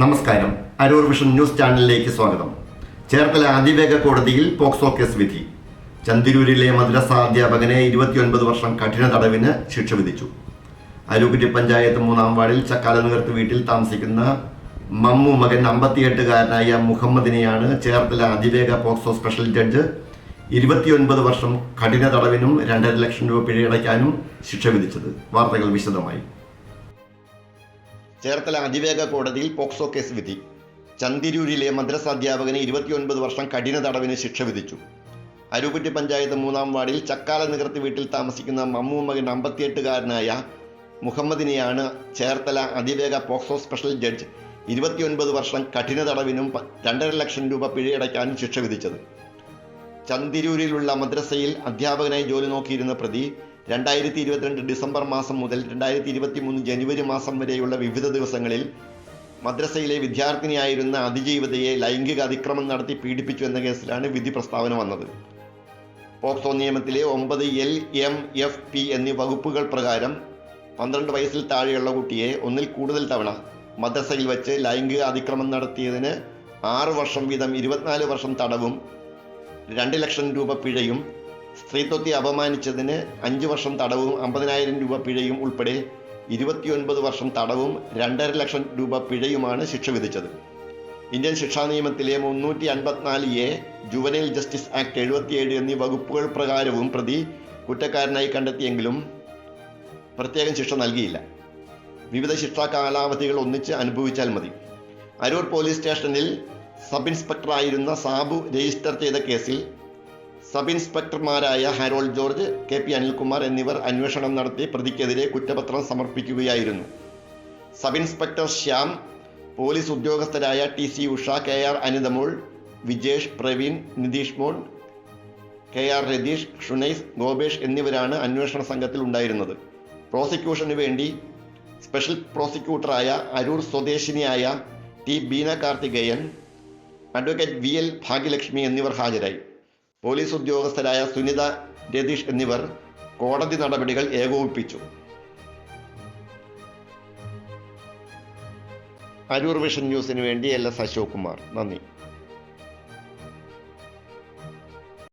നമസ്കാരം. Aroor vision news ചാനലിലേക്ക് സ്വാഗതം. ചേർത്തല അതിവേഗ കോടതിയിൽ പോക്സോ കേസ് വിധി. ചന്തിരൂരിലെ മദ്രസ അധ്യാപകനെ ഇരുപത്തിയൊൻപത് വർഷം കഠിന തടവിന് ശിക്ഷ വിധിച്ചു. അരൂക്കുറ്റി പഞ്ചായത്ത് മൂന്നാം വാർഡിൽ ചക്കാല നികർത്ത് വീട്ടിൽ താമസിക്കുന്ന മമ്മു മകൻ അമ്പത്തിയെട്ടുകാരനായ മുഹമ്മദിനെയാണ് ചേർത്തല അതിവേഗ പോക്സോ സ്പെഷ്യൽ ജഡ്ജ് ഇരുപത്തിയൊൻപത് വർഷം കഠിന തടവിനും രണ്ടര ലക്ഷം രൂപ പിഴയടയ്ക്കാനും ശിക്ഷ വിധിച്ചത്. വാർത്തകൾ വിശദമായി. ചേർത്തല അതിവേഗ കോടതിയിൽ പോക്സോ കേസ് വിധി. ചന്തിരൂരിലെ മദ്രസ അധ്യാപകന് ഇരുപത്തിയൊൻപത് വർഷം കഠിന തടവിന് ശിക്ഷ വിധിച്ചു. അരൂക്കുറ്റി പഞ്ചായത്ത് മൂന്നാം വാർഡിൽ ചക്കാല നികർത്തി വീട്ടിൽ താമസിക്കുന്ന മമ്മൂമ്മകൻ മകൻ അമ്പത്തിയെട്ടുകാരനായ മുഹമ്മദിനെയാണ് ചേർത്തല അതിവേഗ പോക്സോ സ്പെഷ്യൽ ജഡ്ജ് ഇരുപത്തിയൊൻപത് വർഷം കഠിന തടവിനും രണ്ടര ലക്ഷം രൂപ പിഴയടയ്ക്കാനും ശിക്ഷ വിധിച്ചത്. ചന്തിരൂരിലുള്ള മദ്രസയിൽ അധ്യാപകനായി ജോലി നോക്കിയിരുന്ന പ്രതി രണ്ടായിരത്തി ഇരുപത്തിരണ്ട് ഡിസംബർ മാസം മുതൽ രണ്ടായിരത്തി ഇരുപത്തി മൂന്ന് ജനുവരി മാസം വരെയുള്ള വിവിധ ദിവസങ്ങളിൽ മദ്രസയിലെ വിദ്യാർത്ഥിനിയായിരുന്ന അതിജീവിതയെ ലൈംഗിക അതിക്രമം നടത്തി പീഡിപ്പിച്ചു എന്ന കേസിലാണ് വിധി പ്രസ്താവന വന്നത്. പോക്സോ നിയമത്തിലെ ഒമ്പത് എൽ എം എഫ് പി എന്നീ വകുപ്പുകൾ പ്രകാരം പന്ത്രണ്ട് വയസ്സിൽ താഴെയുള്ള കുട്ടിയെ ഒന്നിൽ കൂടുതൽ തവണ മദ്രസയിൽ വച്ച് ലൈംഗിക അതിക്രമം നടത്തിയതിന് ആറ് വർഷം വീതം ഇരുപത്തിനാല് വർഷം തടവും രണ്ട് ലക്ഷം രൂപ പിഴയും സ്ത്രീത്വത്തെ അപമാനിച്ചതിന് അഞ്ച് വർഷം തടവും അമ്പതിനായിരം രൂപ പിഴയും ഉൾപ്പെടെ ഇരുപത്തിയൊൻപത് വർഷം തടവും രണ്ടര ലക്ഷം രൂപ പിഴയുമാണ് ശിക്ഷ വിധിച്ചത്. ഇന്ത്യൻ ശിക്ഷാ നിയമത്തിലെ മുന്നൂറ്റി അൻപത്തിനാല് എ ജുവനൈൽ ജസ്റ്റിസ് ആക്ട് എഴുപത്തിയേഴ് എന്നീ വകുപ്പുകൾ പ്രകാരവും പ്രതി കുറ്റക്കാരനായി കണ്ടെത്തിയെങ്കിലും പ്രത്യേകം ശിക്ഷ നൽകിയില്ല. വിവിധ ശിക്ഷാ കാലാവധികൾ ഒന്നിച്ച് അനുഭവിച്ചാൽ മതി. അരൂർ പോലീസ് സ്റ്റേഷനിൽ സബ് ഇൻസ്പെക്ടറായിരുന്ന സാബു രജിസ്റ്റർ ചെയ്ത കേസിൽ sub ഇൻസ്പെക്ടർമാരായ Harold George K P Anilkumar എന്നിവർ അന്വേഷണം നടത്തി പ്രതിക്കെതിരെ കുറ്റപത്രം സമർപ്പിക്കുകയായിരുന്നു. Sub inspector Shyam police ഉദ്യോഗസ്ഥരായ T C Usha K R Anithamol Vijesh Praveen Nitheesh Mol K R Ratheesh Shunais Gopesh എന്നിവരാണ് അന്വേഷണ സംഘത്തിൽ ഉണ്ടായിരുന്നത്. പ്രോസിക്യൂഷന് വേണ്ടി സ്പെഷ്യൽ പ്രോസിക്യൂട്ടറായ അരൂർ സ്വദേശിനിയായ T Beena Karthikeyan advocate V L Bhagyalakshmi എന്നിവർ ഹാജരായി. പോലീസ് ഉദ്യോഗസ്ഥരായ സുനിത രതീഷ് എന്നിവർ കോടതി നടപടികൾ ഏകോപിപ്പിച്ചു. അരൂർ വിഷൻ ന്യൂസിന് വേണ്ടി എൽ എസ് അശോക് കുമാർ നന്ദി.